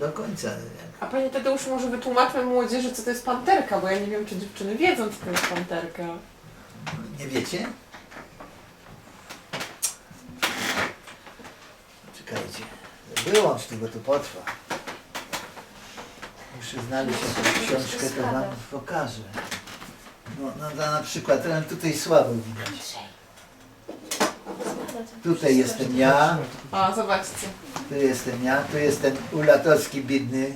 do końca. jak- A panie Tadeusz, może wytłumaczmy młodzieży, co to jest panterka, bo ja nie wiem, czy dziewczyny wiedzą, co to jest panterka. Nie wiecie? Czekajcie. Wyłącz to, bo to potrwa. Muszę znaleźć jakąś książkę, to wam pokażę. No, no to na przykład, ale tutaj słabo widać. Tutaj jestem ja, A, zobaczcie. tu jestem ja, tu jest ten ulatowski biedny,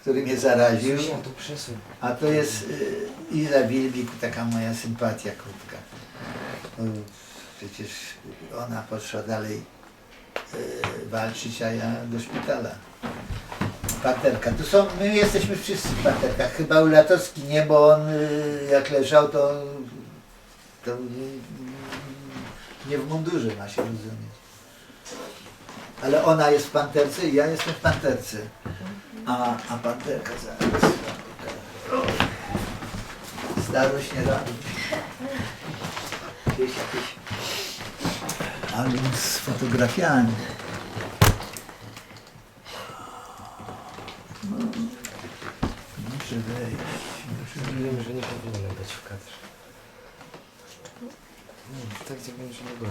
który mnie zaraził. Zuzia, tu przesuń. A to jest y, Iza Wilbik, taka moja sympatia krótka. No, przecież ona poszła dalej y, walczyć, a ja do szpitala. Paterka. Tu są, my jesteśmy wszyscy w paterkach. Chyba Ulatowski nie, bo on y, jak leżał, to, to y, nie w mundurze ma się rozumieć. Ale ona jest w panterce i ja jestem w panterce. A, a panterka zaraz. Starość nie robi. Gdzieś jakiś album z fotografiami. No, muszę wejść. Muszę wejść. Wiem, że nie powinienem być w kadrze. Nie, tak było.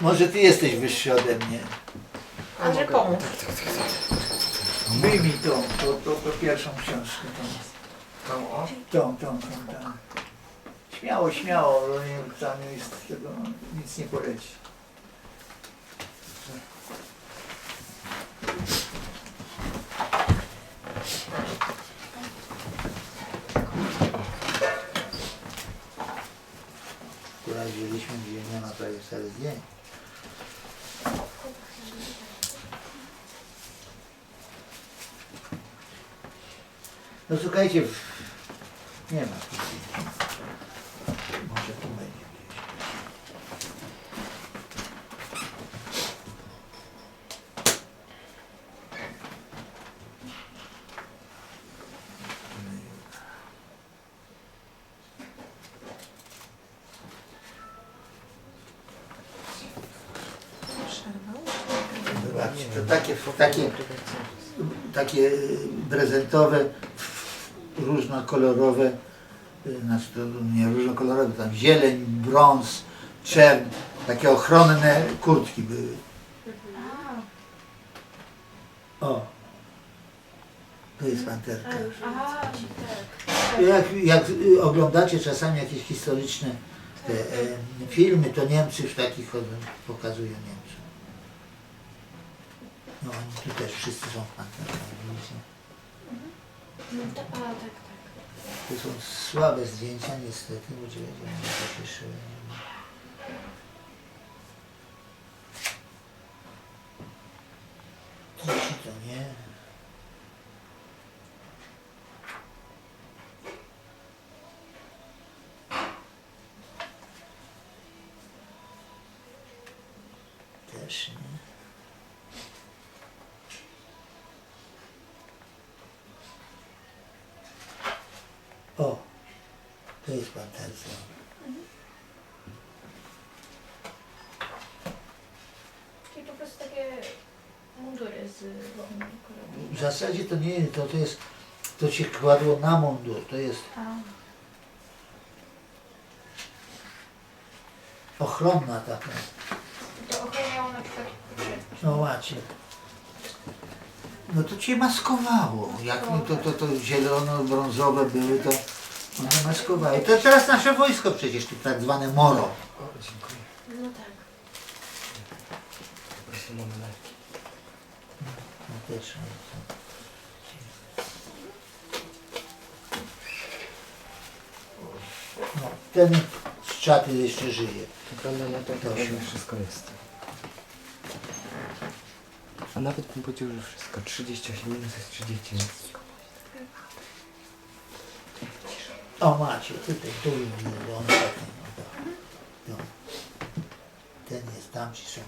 Może ty jesteś wyższy ode mnie. A że komu? Wyjmij tą, tą, tą, tą pierwszą książkę. Tą, Tą o? tą, tą, tą, tą. Śmiało, śmiało, bo nie- tam jest tego, nic nie poleci. Wcale zdjęć. No słuchajcie, nie ma tu zdjęć. Może tu będzie gdzieś. Zobaczcie, to takie, takie, takie prezentowe, różnokolorowe, y, znaczy to nie różnokolorowe, tam zieleń, brąz, czern, takie ochronne kurtki były. O, to jest panterka. Jak, jak y, oglądacie czasami jakieś historyczne te, e, filmy, to Niemcy w takich pokazują Niemcy. No tu też wszyscy są w panterkach, widzicie? No, to, a, tak, tak. To są słabe zdjęcia niestety, bo cię nie pocieszyły. Ci to nie. Też nie. O, to jest panterka. Czyli po prostu takie mundury z W zasadzie to nie, to, to jest, to się kładło na mundur, to jest A, ochronna taka. to ochraniało na przykład No macie. No to cię maskowało. Jak mi to, to, to zielono-brązowe były, to one maskowały. To teraz nasze wojsko przecież, tu tak zwane moro. O, dziękuję. No tak. Po prostu mamy leki. No też. No, ten z czaty jeszcze żyje. Wygląda na to, To że wszystko jest. A nawet bym powiedział, że wszystko. 38 minus jest 30. O macie, tutaj, tu bo on no. No. Ten jest, tam ci są.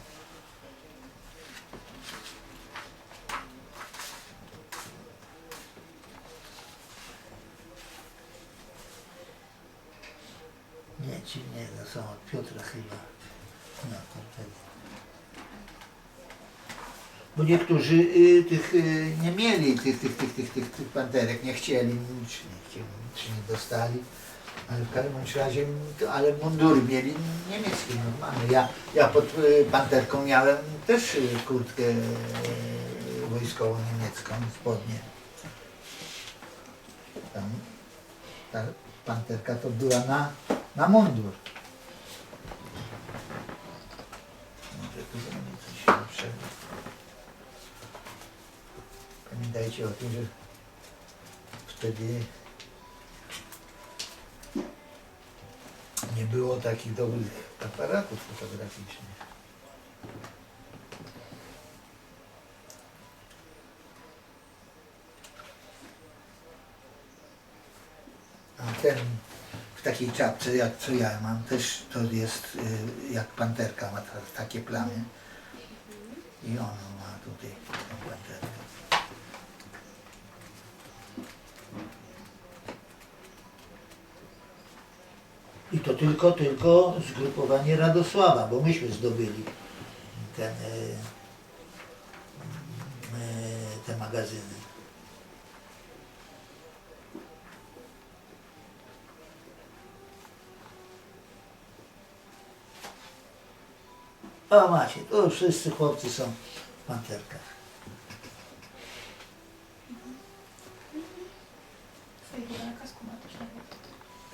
Nie, ci nie, to są od Piotra chyba. No, to wtedy. Bo niektórzy y, tych y, nie mieli tych, tych, tych, tych, tych, tych panterek, nie chcieli, czy nie chcieli, czy nie dostali. Ale w każdym razie, ale mundury mieli niemieckie normalne. Ja, ja pod y, panterką miałem też y, kurtkę y, wojskową niemiecką, spodnie. Tam ta panterka to była na, na mundur. Może tu coś lepszego. Pamiętajcie o tym, że wtedy nie było takich dobrych aparatów fotograficznych. A ten w takiej czapce, jak co ja mam, też to jest y, jak panterka, ma ta, takie plamy. I on ma tutaj tą panterkę. I to tylko, tylko zgrupowanie Radosława, bo myśmy zdobyli ten, e, e, te magazyny. O macie, to wszyscy chłopcy są w panterkach.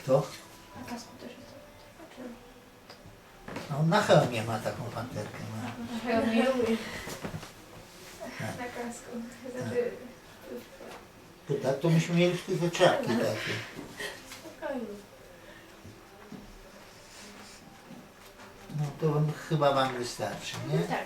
Kto? Na kasku też jest. Znaczy, No, na hełmie ma taką panterkę. Ma. Tak. Na kasku. Znaczy, To tak, to myśmy mieli tylko czapki takie. spokojnie. No to wam, chyba wam wystarczy, nie? Tak.